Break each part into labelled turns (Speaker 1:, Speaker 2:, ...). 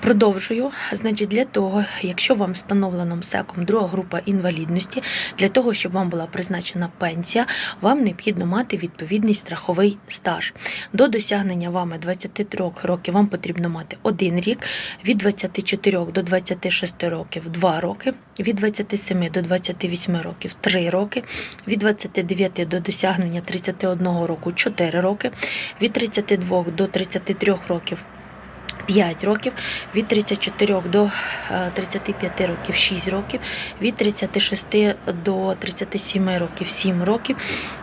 Speaker 1: Продовжую. Значить, для того, якщо вам встановлено МСЕКом друга група інвалідності, для того, щоб вам була призначена пенсія, вам необхідно мати відповідний страховий стаж. До досягнення вами 23 років вам потрібно мати один рік, від 24 до 26 років 2 роки, від 27 до 28 років 3 роки, від 29 до досягнення 31 року 4 роки, від 32 до 33 років 5 років, від 34 до е, 35 років 6 років, від 36 до 37 років 7 років,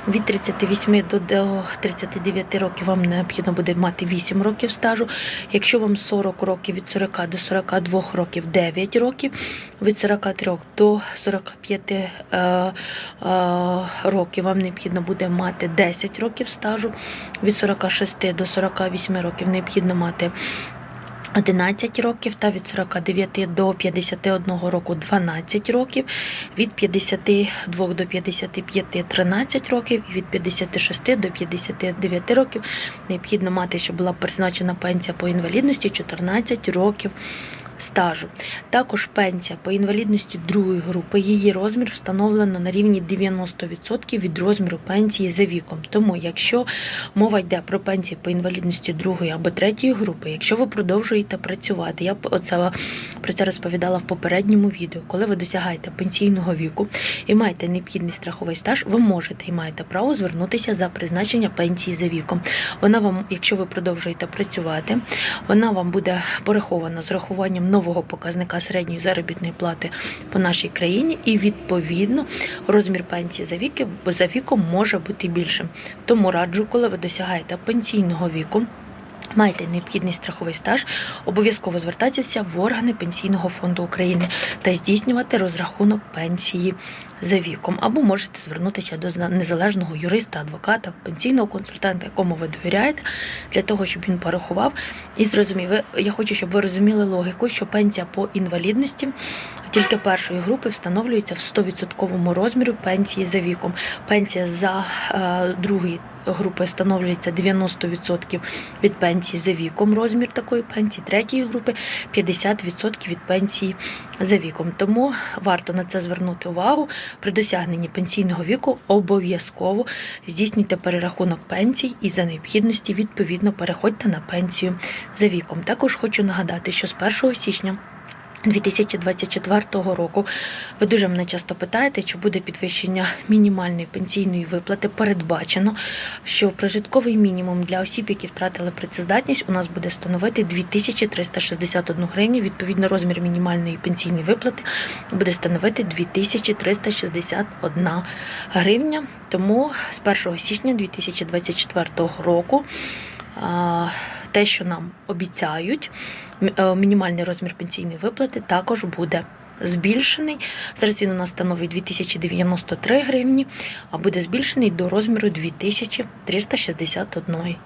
Speaker 1: від 38 до- до 39 років вам необхідно буде мати 8 років стажу. Якщо вам 40 років, від 40 до 42 років 9 років, від 43 до 45 е, е, років вам необхідно буде мати 10 років стажу, від 46 до 48 років необхідно мати 11 років та від 49 до 51 року 12 років, від 52 до 55 13 років і від 56 до 59 років. Необхідно мати, щоб була призначена пенсія по інвалідності 14 років стажу. Також пенсія по інвалідності другої групи, її розмір встановлено на рівні 90% від розміру пенсії за віком. Тому, якщо мова йде про пенсії по інвалідності другої або третьої групи, якщо ви продовжуєте працювати, я оце про це розповідала в попередньому відео, коли ви досягаєте пенсійного віку і маєте необхідний страховий стаж, ви можете і маєте право звернутися за призначення пенсії за віком. Вона вам, якщо ви продовжуєте працювати, вона вам буде порахована з рахуванням нового показника середньої заробітної плати по нашій країні, і відповідно розмір пенсії за віки за віком може бути більшим. Тому раджу, коли ви досягаєте пенсійного віку. Маєте необхідний страховий стаж, обов'язково звертатися в органи Пенсійного фонду України та здійснювати розрахунок пенсії за віком, або можете звернутися до незалежного юриста, адвоката, пенсійного консультанта, якому ви довіряєте, для того, щоб він порахував і зрозумів. Я хочу, щоб ви розуміли логіку, що пенсія по інвалідності тільки першої групи встановлюється в 100% розмірі пенсії за віком. Пенсія за е, другої групи встановлюється 90% від пенсії за віком, розмір такої пенсії, третьої групи 50% від пенсії за віком. Тому варто на це звернути увагу. При досягненні пенсійного віку обов'язково здійснюйте перерахунок пенсій і за необхідності відповідно переходьте на пенсію за віком. Також хочу нагадати, що з 1 січня 2024 року ви дуже мене часто питаєте, чи буде підвищення мінімальної пенсійної виплати. Передбачено, що прожитковий мінімум для осіб, які втратили працездатність, у нас буде становити 2361 гривню. Відповідно, розмір мінімальної пенсійної виплати буде становити 2361 гривня. Тому з 1 січня 2024 року. Те, що нам обіцяють, е, мінімальний розмір пенсійної виплати також буде збільшений. Зараз він у нас становить 2093 гривні, а буде збільшений до розміру 2361 гривні.